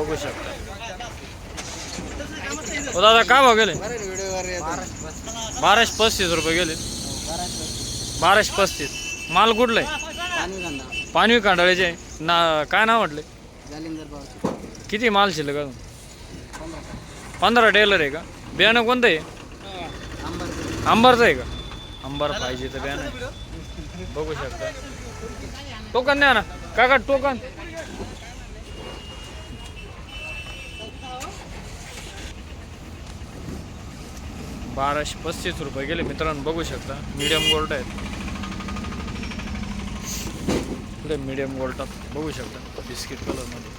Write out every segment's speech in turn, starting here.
बघू शकता. दादा काय भाव गेले? बाराशे पस्तीस रुपये गेले. बाराशे पस्तीस. माल कुठलं आहे? पानवी कांडाळ्याचे आहे. ना काय नाव म्हटले? किती माल शिल्लक अजून? पंधरा टेलर आहे का? बियाणं कोणतं आहे? अंबरचं आहे का? अंबर पाहिजे तर बियाणं. बघू शकता. टोकन द्या ना. काका टोकन. बाराशे पस्तीस रुपये गेले. मित्रांनो बघू शकता मीडियम गोल्ड आहेत. पुढे मीडियम गोल्ड बघू शकता बिस्किट कलरमध्ये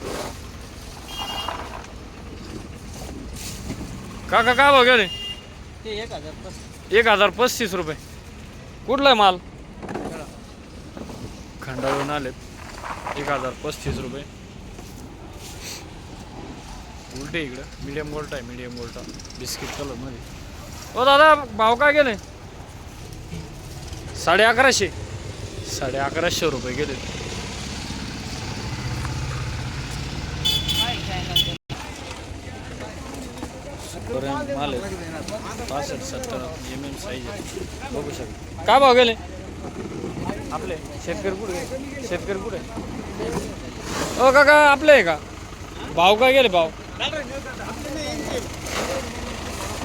काका काय भाव गेले? एक हजार पस्तीस. रुपये. कुठला माल? खंडाळून आलेत. एक हजार पस्तीस रुपये. उलटे इकडं. मीडियम गोल्ट आहे मीडियम गोल्ट बिस्किट कलरमध्ये ओ दादा भाव काय गेले? साडे अकराशे. साडे अकराशे रुपये गेले. माल पासष्ट सत्तर एम एम साईज आहे. बघू शकता. काय भाव गेले? आपले. शेतकरी कुठे? शेतकरी कुठे? ओ काका आपले आहे का? भाव काय गेले भाव?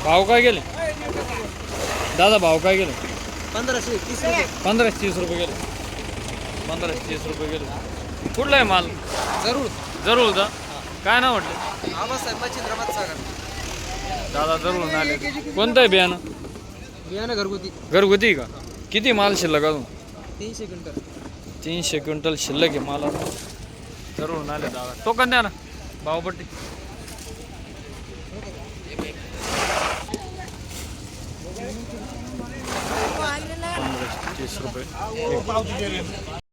भाव काय गेले? दादा भाव काय गेले? पंधराशे तीस रुपये. पंधराशे तीस रुपये गेले. पंधराशे तीस रुपये गेले. कुठला आहे माल? जरूर. जरूर दा. काय नाव म्हटलं? आबासाहेब मच्छिंद्र सागर. दादा जरूर आले. कोणतं आहे बियाणं? बियाणं घरगुती. घरगुती का? किती माल शिल्लक अजून? तीनशे क्विंटल. तीनशे क्विंटल शिल्लक आहे मला जरूर आले दादा. टोकन द्या ना? भावपट्टी. पंधराशे तीस रुपये